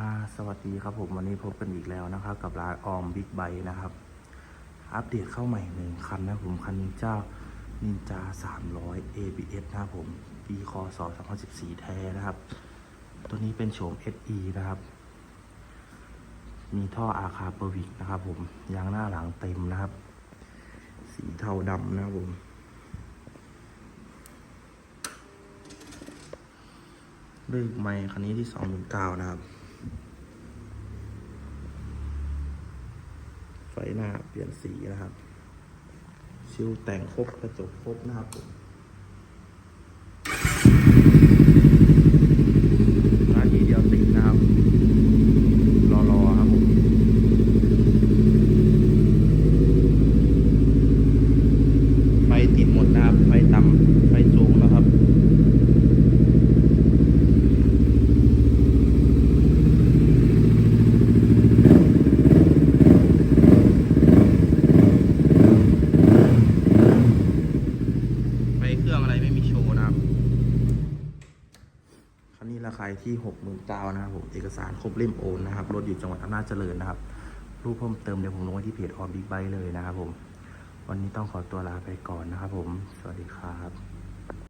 ่าสวัสดีครับผมวันนี้พบกันอีกแล้วนะครับ กับร้านออมบิ๊กไบนะครับ อัปเดตเข้าใหม่หนึ่งคันนะครับผมคันนี้เจ้านินจา 300 ABS นะครับผมปีคศ2014 แท้นะครับ ตัวนี้เป็นโฉม SE นะครับ มีท่ออาคาเปอร์วิกนะครับผมยางหน้าหลังเต็มนะครับ สีเทาดำนะครับผมเลขไมค์คันนี้ที่สองหมื่นเก้านะครับ ไฟหน้าเปลี่ยนสีนะครับ ชิวแต่งครบกระจกครบนะครับผมร้านทีเดียวติดนะครับ รอรอครับผม ไฟติดหมดนะครับ ไฟต่ำไฟสูงนะครับ ไปเครื่องอะไรไม่มีโชว์นะครับ คันนี้ราคาที่หกหมื่นเก้านะครับผม เอกสารครบเล่มโอนนะครับ รถอยู่จังหวัดอำนาจเจริญนะครับ รูปเพิ่มเติมเดี๋ยวผมลงไว้ที่เพจออมบิ๊กไบเลยนะครับผม วันนี้ต้องขอตัวลาไปก่อนนะครับผม สวัสดีครับ